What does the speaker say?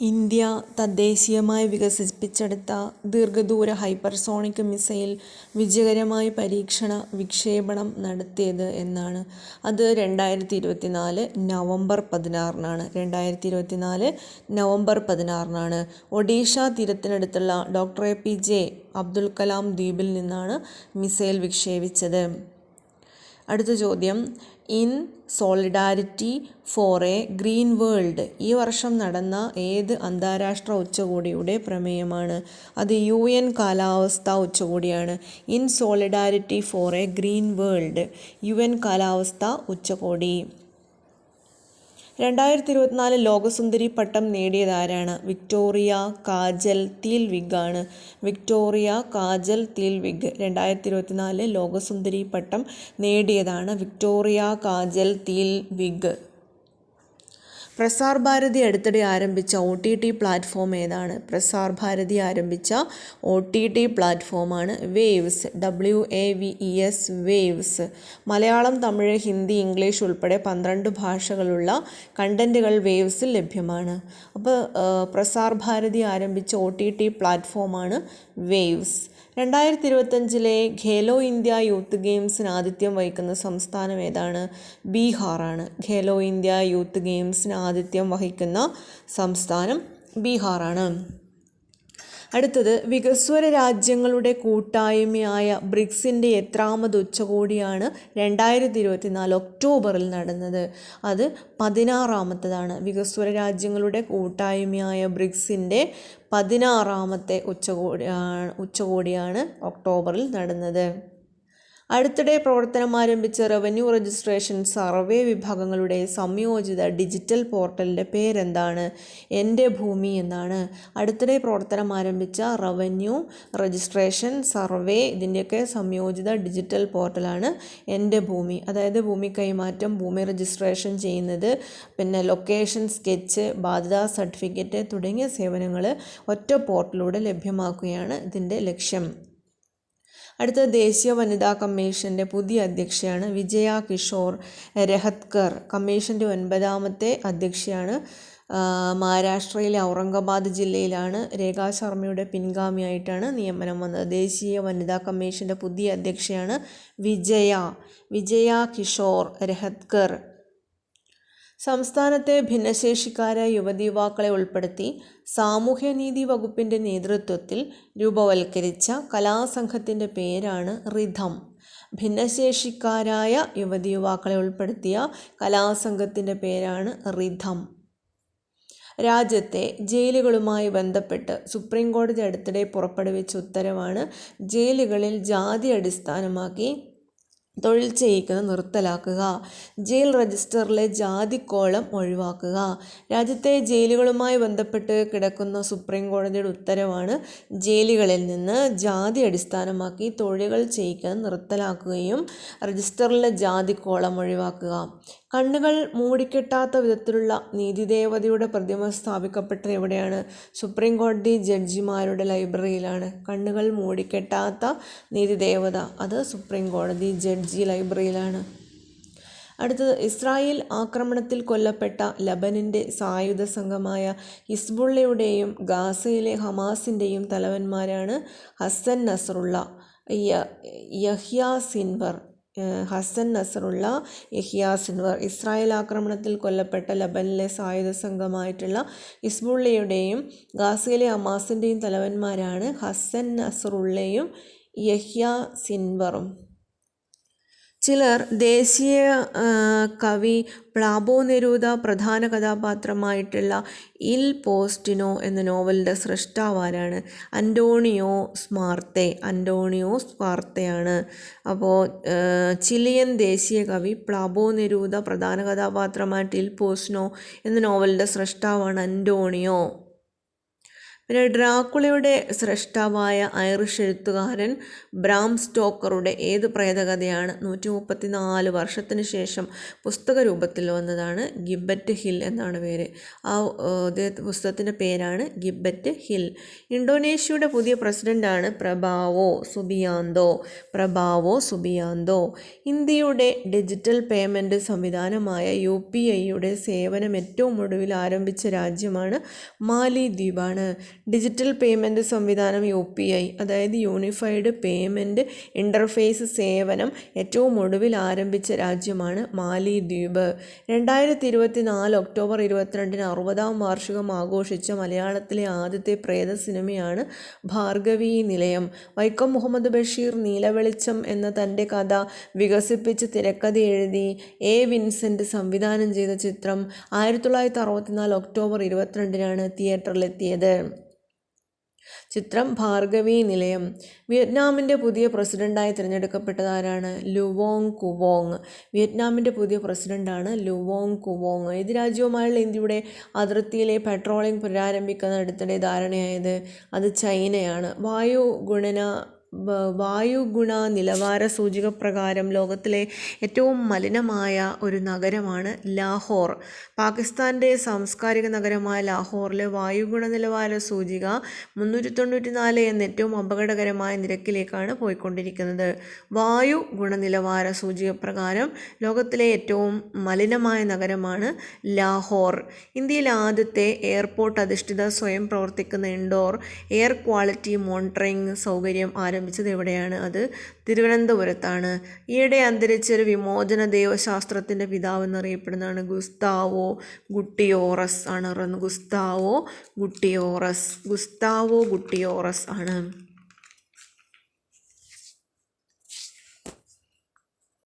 India തദ്ദേശീയമായി വികസിപ്പിച്ചെടുത്ത ദീർഘദൂര ഹൈപ്പർസോണിക് മിസൈൽ വിജയകരമായി പരീക്ഷണ വിക്ഷേപണം നടത്തിയത് എന്നാണ്. അത് രണ്ടായിരത്തി ഇരുപത്തിനാല് നവംബർ പതിനാറിനാണ്. രണ്ടായിരത്തി ഇരുപത്തിനാല് നവംബർ പതിനാറിനാണ്. Odisha തീരത്തിനടുത്തുള്ള doctor A P J Abdul Kalam ദ്വീപിൽ നിന്നാണ് മിസൈൽ വിക്ഷേപിച്ചത്. അടുത്ത ചോദ്യം. In solidarity for a green world. ഈ വർഷം നടന്ന ഏത് അന്താരാഷ്ട്ര ഉച്ചകോടിയുടെ പ്രമേയമാണ്? അത് യു എൻ കാലാവസ്ഥ ഉച്ചകോടിയാണ്. In solidarity for a green world. U N കാലാവസ്ഥ ഉച്ചകോടി. രണ്ടായിരത്തി ഇരുപത്തിനാല് ലോകസുന്ദരി പട്ടം നേടിയതാരാണ് വിക്ടോറിയ കാജൽ തീൽവിഗ് ആണ്. വിക്ടോറിയ കാജൽ തീൽവിഗ് രണ്ടായിരത്തി ഇരുപത്തിനാല് ലോകസുന്ദരി പട്ടം നേടിയതാണ് Victoria Kjaer Theilvig. Prasar Bharati അടുത്തിടെ ആരംഭിച്ച ഒ ടി ടി പ്ലാറ്റ്ഫോം ഏതാണ്? പ്രസാർ ഭാരതി ആരംഭിച്ച ഒ ടി ടി പ്ലാറ്റ്ഫോമാണ് waves W A V E S waves. Malayalam Tamil Hindi English ഉൾപ്പെടെ പന്ത്രണ്ട് ഭാഷകളുള്ള കണ്ടന്റുകൾ വേവ്സിൽ ലഭ്യമാണ്. അപ്പോൾ പ്രസാർ ഭാരതി ആരംഭിച്ച ഒ ടി ടി പ്ലാറ്റ്ഫോമാണ് വേവ്സ്. രണ്ടായിരത്തി ഇരുപത്തഞ്ചിലെ ഖേലോ ഇന്ത്യ യൂത്ത് ഗെയിംസിന് ആതിഥ്യം വഹിക്കുന്ന സംസ്ഥാനം ഏതാണ്? ബീഹാറാണ്. ഖേലോ ഇന്ത്യ യൂത്ത് ഗെയിംസിന് ആതിഥ്യം വഹിക്കുന്ന സംസ്ഥാനം ബീഹാറാണ്. അടുത്തത് വികസ്വര രാജ്യങ്ങളുടെ കൂട്ടായ്മയായ ബ്രിക്സിന്റെ എത്രാമത് ഉച്ചകോടിയാണ് രണ്ടായിരത്തി ഇരുപത്തിനാല് ഒക്ടോബറിൽ നടന്നത്. അത് പതിനാറാമത്തതാണ്. വികസ്വര രാജ്യങ്ങളുടെ കൂട്ടായ്മയായ ബ്രിക്സിന്റെ പതിനാറാമത്തെ ഉച്ചകോടി ഉച്ചകോടിയാണ് ഒക്ടോബറിൽ നടന്നത്. അടുത്തിടെ പ്രവർത്തനം ആരംഭിച്ച റവന്യൂ രജിസ്ട്രേഷൻ സർവേ വിഭാഗങ്ങളുടെ സംയോജിത ഡിജിറ്റൽ പോർട്ടലിന്റെ പേരെന്താണ്? എന്റെ ഭൂമി എന്നാണ്. അടുത്തിടെ പ്രവർത്തനം ആരംഭിച്ച റവന്യൂ രജിസ്ട്രേഷൻ സർവേ ഇതിന്റെയൊക്കെ സംയോജിത ഡിജിറ്റൽ പോർട്ടലാണ് എന്റെ ഭൂമി. അതായത് ഭൂമി കൈമാറ്റം ഭൂമി രജിസ്ട്രേഷൻ ചെയ്യുന്നത് പിന്നെ ലൊക്കേഷൻ സ്കെച്ച് ബാധ്യതാ സർട്ടിഫിക്കറ്റ് തുടങ്ങിയ സേവനങ്ങൾ ഒറ്റ പോർട്ടലിലൂടെ ലഭ്യമാക്കുകയാണ് ഇതിന്റെ ലക്ഷ്യം. അടുത്ത ദേശീയ വനിതാ കമ്മീഷന്റെ പുതിയ അധ്യക്ഷയാണ് വിജയ കിഷോർ രഹത്കർ. കമ്മീഷന്റെ ഒൻപതാമത്തെ അധ്യക്ഷയാണ് മഹാരാഷ്ട്രയിലെ ഔറംഗാബാദ് ജില്ലയിലാണ് രേഖാ ശർമ്മയുടെ പിൻഗാമിയായിട്ടാണ് നിയമനം വന്നത്. ദേശീയ വനിതാ കമ്മീഷന്റെ പുതിയ അധ്യക്ഷയാണ് വിജയ വിജയ കിഷോർ രഹത്കർ. സംസ്ഥാനത്തെ ഭിന്നശേഷിക്കാരായ യുവതീവാക്കളെ ഉൾപ്പെടുത്തി സാമൂഹ്യനീതി വകുപ്പിന്റെ നേതൃത്വത്തിൽ രൂപവൽക്കരിച്ച കലാസംഘത്തിന്റെ പേരാണ് റിഥം. ഭിന്നശേഷിക്കാരായ യുവതി യുവാക്കളെ ഉൾപ്പെടുത്തിയ കലാസംഘത്തിന്റെ പേരാണ് റിഥം. രാജ്യത്തെ ജയിലുകളുമായി ബന്ധപ്പെട്ട് സുപ്രീം കോടതി അടുത്തിടെ പുറപ്പെടുവിച്ച ഉത്തരവാണ് ജയിലുകളിൽ ജാതി അടിസ്ഥാനമാക്കി തൊഴിൽ ചെയ്യിക്കുന്നത് നിർത്തലാക്കുക. ജയിൽ രജിസ്റ്ററിലെ ജാതി കോളം ഒഴിവാക്കുക. രാജ്യത്തെ ജയിലുകളുമായി ബന്ധപ്പെട്ട് കിടക്കുന്ന സുപ്രീം കോടതിയുടെ ഉത്തരവാണ് ജയിലുകളിൽ നിന്ന് ജാതി അടിസ്ഥാനമാക്കി തൊഴിലുകൾ ചെയ്യിക്കുന്നത് നിർത്തലാക്കുകയും രജിസ്റ്ററിലെ കോളം ഒഴിവാക്കുക. കണ്ണുകൾ മൂടിക്കെട്ടാത്ത വിധത്തിലുള്ള നീതിദേവതയുടെ പ്രതിമ സ്ഥാപിക്കപ്പെട്ടത് എവിടെയാണ്? സുപ്രീം കോടതി ജഡ്ജിമാരുടെ ലൈബ്രറിയിലാണ്. കണ്ണുകൾ മൂടിക്കെട്ടാത്ത നീതിദേവത അത് സുപ്രീം കോടതി ജഡ്ജി ലൈബ്രറിയിലാണ്. അടുത്തത് ഇസ്രായേൽ ആക്രമണത്തിൽ കൊല്ലപ്പെട്ട ലബനിന്റെ സായുധ സംഘമായ ഹിസ്ബുള്ളയുടെയും ഗാസയിലെ ഹമാസിന്റെയും തലവന്മാരാണ് Hassan Nasrallah Yahya Sinwar Hassan Nasrallah Yahya Sinwar. Israel ആക്രമണത്തിൽ കൊല്ലപ്പെട്ട ലബനിലെ സായുധ സംഘമായിട്ടുള്ള ഇസ്ബുള്ളയുടെയും ഗാസയിലെ ഹമാസിന്റെയും തലവന്മാരാണ് ഹസൻ നസറുള്ളയും യഹ്യ സിൻവറും. ചിലർ ദേശീയ കവി പ്ലാബോ നെരൂദ പ്രധാന കഥാപാത്രമായിട്ടുള്ള ഇൽ പോസ്റ്റിനോ എന്ന നോവലിന്റെ സൃഷ്ടാവാരാണ് അന്റോണിയോ സ്മാർത്തെ അന്റോണിയോ സ്മാർത്തയാണ്. അപ്പോൾ ചിലിയൻ ദേശീയ കവി പ്ലാബോ നെരൂദ പ്രധാന കഥാപാത്രമായിട്ട് ഇൽ പോസ്റ്റിനോ എന്ന നോവലിന്റെ സൃഷ്ടാവാണ് അന്റോണിയോ. പിന്നെ ഡ്രാക്കുളയുടെ സ്രഷ്ടാവായ ഐറിഷ് എഴുത്തുകാരൻ ബ്രാം സ്റ്റോക്കറുടെ ഏത് പ്രേതകഥയാണ് നൂറ്റി മുപ്പത്തി നാല് വർഷത്തിന് ശേഷം പുസ്തക രൂപത്തിൽ വന്നതാണ് ഗിബറ്റ് ഹിൽ എന്നാണ് പേര്. ആ പുസ്തകത്തിന്റെ പേരാണ് ഗിബറ്റ് ഹിൽ. ഇന്തോനേഷ്യയുടെ പുതിയ പ്രസിഡന്റാണ് പ്രഭാവോ സുബിയാന്തോ. Prabowo Subianto. ഇന്ത്യയുടെ ഡിജിറ്റൽ പേയ്മെന്റ് സംവിധാനമായ യു പി ഐയുടെ സേവനം ഏറ്റവും ഒടുവിൽ ആരംഭിച്ച രാജ്യമാണ് മാലിദ്വീപാണ്. ഡിജിറ്റൽ പേയ്മെന്റ് സംവിധാനം യു പി ഐ അതായത് യൂണിഫൈഡ് പേയ്മെന്റ് ഇന്റർഫേസ് സേവനം ഏറ്റവും ഒടുവിൽ ആരംഭിച്ച രാജ്യമാണ് മാലിദ്വീപ്. രണ്ടായിരത്തി ഇരുപത്തി നാല് ഒക്ടോബർ ഇരുപത്തിരണ്ടിന് അറുപതാം വാർഷികം ആഘോഷിച്ച മലയാളത്തിലെ ആദ്യത്തെ പ്രേത സിനിമയാണ് ഭാർഗവി നിലയം. വൈക്കം മുഹമ്മദ് ബഷീർ നീലവെളിച്ചം എന്ന തന്റെ കഥ വികസിപ്പിച്ച് തിരക്കഥ എഴുതി എ. വിൻസെന്റ് സംവിധാനം ചെയ്ത ചിത്രം ആയിരത്തി തൊള്ളായിരത്തി അറുപത്തിനാല് ഒക്ടോബർ ഇരുപത്തിരണ്ടിനാണ് തിയേറ്ററിലെത്തിയത്. ചിത്രം ഭാർഗവി നിലയം. വിയറ്റ്നാമിന്റെ പുതിയ പ്രസിഡന്റായി തിരഞ്ഞെടുക്കപ്പെട്ടത് ആരാണ്? ലുവോങ് കുവോങ്. വിയറ്റ്നാമിന്റെ പുതിയ പ്രസിഡന്റാണ് ലുവോങ് കുവോങ്. ഏത് രാജ്യവുമായുള്ള ഇന്ത്യയുടെ അതിർത്തിയിലെ പെട്രോളിംഗ് പുനരാരംഭിക്കുന്ന അടുത്തിടെ ധാരണയായത് അത് ചൈനയാണ്. വായു ഗുണന വായുഗുണ നിലവാര സൂചിക പ്രകാരം ലോകത്തിലെ ഏറ്റവും മലിനമായ ഒരു നഗരമാണ് ലാഹോർ. പാകിസ്ഥാന്റെ സാംസ്കാരിക നഗരമായ ലാഹോറിലെ വായുഗുണ നിലവാര സൂചിക മുന്നൂറ്റി തൊണ്ണൂറ്റി നാല് എന്ന ഏറ്റവും അപകടകരമായ നിരക്കിലേക്കാണ് പോയിക്കൊണ്ടിരിക്കുന്നത്. വായു ഗുണനിലവാര സൂചിക പ്രകാരം ലോകത്തിലെ ഏറ്റവും മലിനമായ നഗരമാണ് ലാഹോർ. ഇന്ത്യയിൽ ആദ്യത്തെ എയർപോർട്ട് അധിഷ്ഠിത സ്വയം പ്രവർത്തിക്കുന്ന ഇൻഡോർ എയർ ക്വാളിറ്റി മോണിറ്ററിംഗ് സൗകര്യം ആരംഭിച്ചത് എവിടെയാണ്? അത് തിരുവനന്തപുരത്താണ്. ഈയിടെ അന്തരിച്ച ഒരു വിമോചന ദൈവശാസ്ത്രത്തിന്റെ പിതാവ് എന്നറിയപ്പെടുന്നതാണ് ഗുസ്താവോ ഗുട്ടിയോറസ് ആണ്. ഗുസ്താവോ ഗുട്ടിയോറസ്. ഗുസ്താവോ ഗുട്ടിയോറസ് ആണ്.